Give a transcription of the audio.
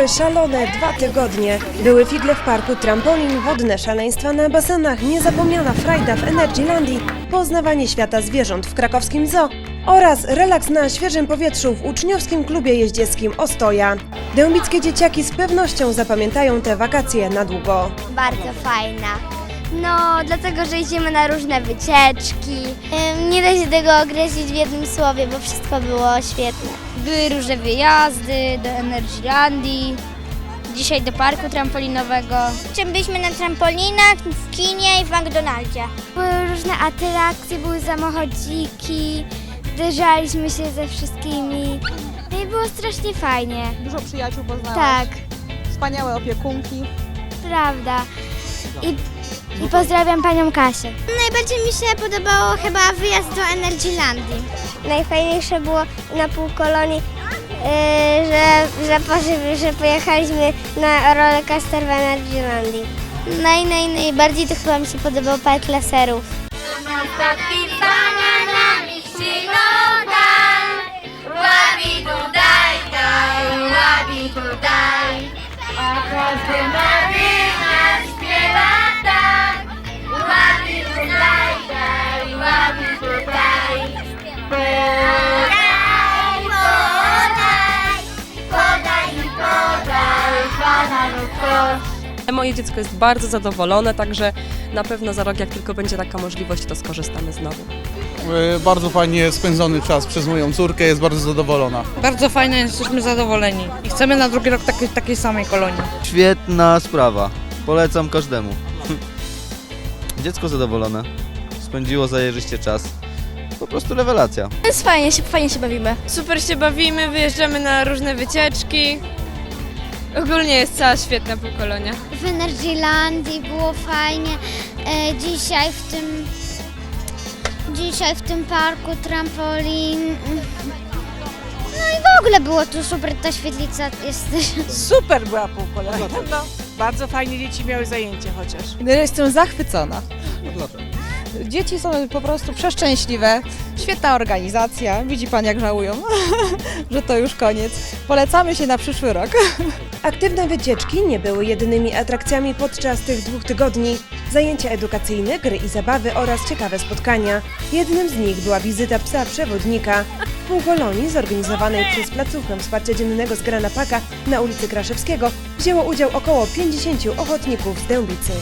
Były szalone dwa tygodnie. Były figle w parku, trampolin, wodne szaleństwa na basenach, niezapomniana frajda w Energylandii, poznawanie świata zwierząt w krakowskim zoo oraz relaks na świeżym powietrzu w uczniowskim klubie jeździeckim Ostoja. Dębickie dzieciaki z pewnością zapamiętają te wakacje na długo. Bardzo fajna. No, dlatego, że idziemy na różne wycieczki. Nie da się tego określić w jednym słowie, bo wszystko było świetne. Były różne wyjazdy do Energylandii, dzisiaj do parku trampolinowego. Czym byliśmy na trampolinach, w kinie i w McDonaldzie. Były różne atrakcje, były samochodziki, zderzaliśmy się ze wszystkimi. No i było strasznie fajnie. Dużo przyjaciół poznałaś. Tak, Wspaniałe opiekunki. prawda. I, I pozdrawiam panią Kasię. Najbardziej mi się podobało chyba wyjazd do Energylandii. Najfajniejsze było na półkolonii, yy, że, że, że pojechaliśmy na rollercoaster w Energylandii. Naj, naj, najbardziej to chyba mi się podobał park laserów. Moje dziecko jest bardzo zadowolone, także na pewno za rok, jak tylko będzie taka możliwość, to skorzystamy znowu. E, Bardzo fajnie spędzony czas przez moją córkę, jest bardzo zadowolona. Bardzo fajnie, jesteśmy zadowoleni i chcemy na drugi rok takiej, takiej samej kolonii. Świetna sprawa. Polecam każdemu. Dziecko zadowolone. Spędziło zajeżyście czas. Po prostu rewelacja. Jest fajnie, się, fajnie się bawimy. Super się bawimy, wyjeżdżamy na różne wycieczki. Ogólnie jest cała świetna półkolonia. W Energylandii było fajnie. E, dzisiaj w tym dzisiaj w tym parku trampolin. No i w ogóle było tu super, ta świetlica jest Super była półkolonia. No, bardzo fajnie dzieci miały zajęcie chociaż. Jestem zachwycona. Dzieci są po prostu przeszczęśliwe. Świetna organizacja. Widzi pan, jak żałują, że to już koniec. Polecamy się na przyszły rok. Aktywne wycieczki nie były jedynymi atrakcjami podczas tych dwóch tygodni. Zajęcia edukacyjne, gry i zabawy oraz ciekawe spotkania. Jednym z nich była wizyta psa przewodnika. W półkolonii zorganizowanej przez placówkę wsparcia dziennego z Granapaka na ulicy Kraszewskiego wzięło udział około 50 ochotników z Dębicy.